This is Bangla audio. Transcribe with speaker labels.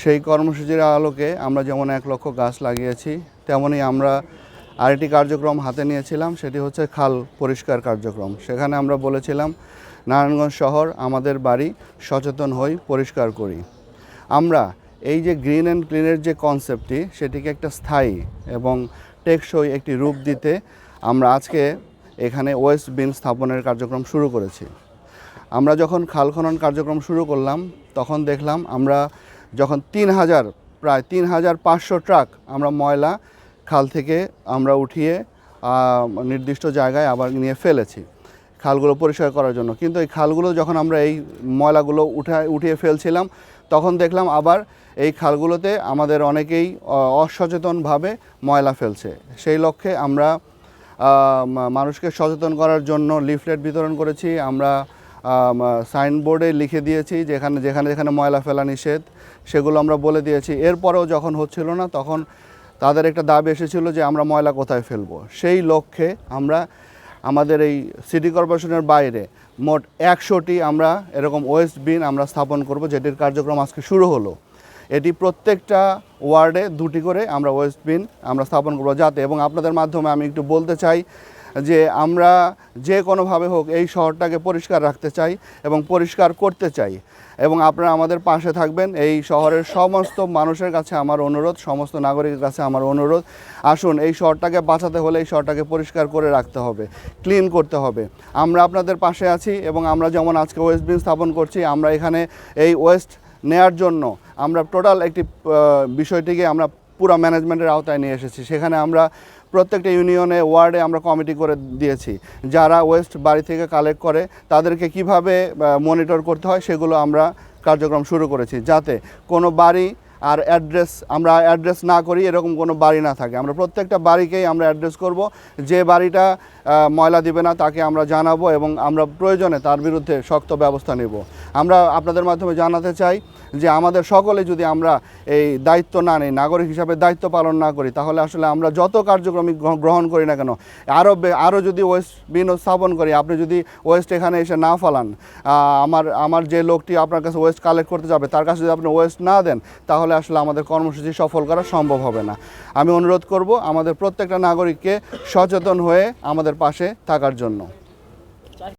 Speaker 1: সেই কর্মসূচির আলোকে আমরা যেমন এক লক্ষ গাছ লাগিয়েছি তেমনই আমরা আরেকটি কার্যক্রম হাতে নিয়েছিলাম, সেটি হচ্ছে খাল পরিষ্কার কার্যক্রম। সেখানে আমরা বলেছিলাম, নারায়ণগঞ্জ শহর আমাদের বাড়ি, সচেতন হই, পরিষ্কার করি। আমরা এই যে গ্রিন অ্যান্ড ক্লিনের যে কনসেপ্টটি, সেটিকে একটা স্থায়ী এবং টেকসই একটি রূপ দিতে আমরা আজকে এখানে ওয়েস্ট বিন স্থাপনের কার্যক্রম শুরু করেছি। আমরা যখন খাল খনন কার্যক্রম শুরু করলাম, তখন দেখলাম আমরা যখন তিন হাজার, প্রায় তিন হাজার পাঁচশো ট্রাক আমরা ময়লা, খাল থেকে আমরা উঠিয়ে নির্দিষ্ট জায়গায় আবার নিয়ে ফেলেছি খালগুলো পরিষ্কার করার জন্য। কিন্তু এই খালগুলো যখন আমরা এই ময়লাগুলো উঠায় উঠিয়ে ফেলছিলাম, তখন দেখলাম আবার এই খালগুলোতে আমাদের অনেকেই অসচেতনভাবে ময়লা ফেলছে। সেই লক্ষ্যে আমরা মানুষকে সচেতন করার জন্য লিফলেট বিতরণ করেছি, আমরা সাইনবোর্ডে লিখে দিয়েছি যেখানে যেখানে যেখানে ময়লা ফেলা নিষেধ, সেগুলো আমরা বলে দিয়েছি। এরপরেও যখন হচ্ছিল না, তখন তাদের একটা দাবি এসেছিল যে আমরা ময়লা কোথায় ফেলব। সেই লক্ষ্যে আমরা আমাদের এই সিটি কর্পোরেশনের বাইরে মোট একশোটি আমরা এরকম ওয়েস্ট বিন আমরা স্থাপন করব, যেটির কার্যক্রম আজকে শুরু হলো। এটি প্রত্যেকটা ওয়ার্ডে দুটি করে আমরা ওয়েস্ট বিন আমরা স্থাপন করব যাতে, এবং আপনাদের মাধ্যমে আমি একটু বলতে চাই যে আমরা যে কোনোভাবে হোক এই শহরটাকে পরিষ্কার রাখতে চাই এবং পরিষ্কার করতে চাই। এবং আপনারা আমাদের পাশে থাকবেন। এই শহরের সমস্ত মানুষের কাছে আমার অনুরোধ, সমস্ত নাগরিকের কাছে আমার অনুরোধ। আসুন, এই শহরটাকে বাঁচাতে হলে এই শহরটাকে পরিষ্কার করে রাখতে হবে, ক্লিন করতে হবে। আমরা আপনাদের পাশে আছি এবং আমরা যেমন আজকে ওয়েস্ট বিন স্থাপন করছি, আমরা এখানে এই ওয়েস্ট নেয়ার জন্য আমরা টোটাল একটি বিষয়টিকে আমরা পুরো ম্যানেজমেন্টের আওতায় নিয়ে এসেছি। সেখানে আমরা প্রত্যেকটা ইউনিয়নে ওয়ার্ডে আমরা কমিটি করে দিয়েছি। যারা ওয়েস্ট বাড়ি থেকে কালেক্ট করে, তাদেরকে কীভাবে মনিটর করতে হয় সেগুলো আমরা কার্যক্রম শুরু করেছি। যাতে কোনো বাড়ি আর অ্যাড্রেস আমরা অ্যাড্রেস না করি, এরকম কোনো বাড়ি না থাকে। আমরা প্রত্যেকটা বাড়িকেই আমরা অ্যাড্রেস করব। যে বাড়িটা ময়লা দিবে না, তাকে আমরা জানাব এবং আমরা প্রয়োজনে তার বিরুদ্ধে শক্ত ব্যবস্থা নেব। আমরা আপনাদের মাধ্যমে জানাতে চাই যে আমাদের সকলে যদি আমরা এই দায়িত্ব না নিই, নাগরিক হিসাবে দায়িত্ব পালন না করি, তাহলে আসলে আমরা যত কার্যক্রমই গ্রহ- গ্রহণ করি না কেন আরও আরও যদি ওয়েস্ট বিন স্থাপন করি, আপনি যদি ওয়েস্ট এখানে এসে না ফালান আমার আমার যে লোকটি আপনার কাছে ওয়েস্ট কালেক্ট করতে যাবে, তার কাছে যদি আপনি ওয়েস্ট না দেন, তাহলে আসলে আমাদের কর্মসূচি সফল করা সম্ভব হবে না। আমি অনুরোধ করব আমাদের প্রত্যেকটা নাগরিককে সচেতন হয়ে আমাদের পাশে থাকার জন্য।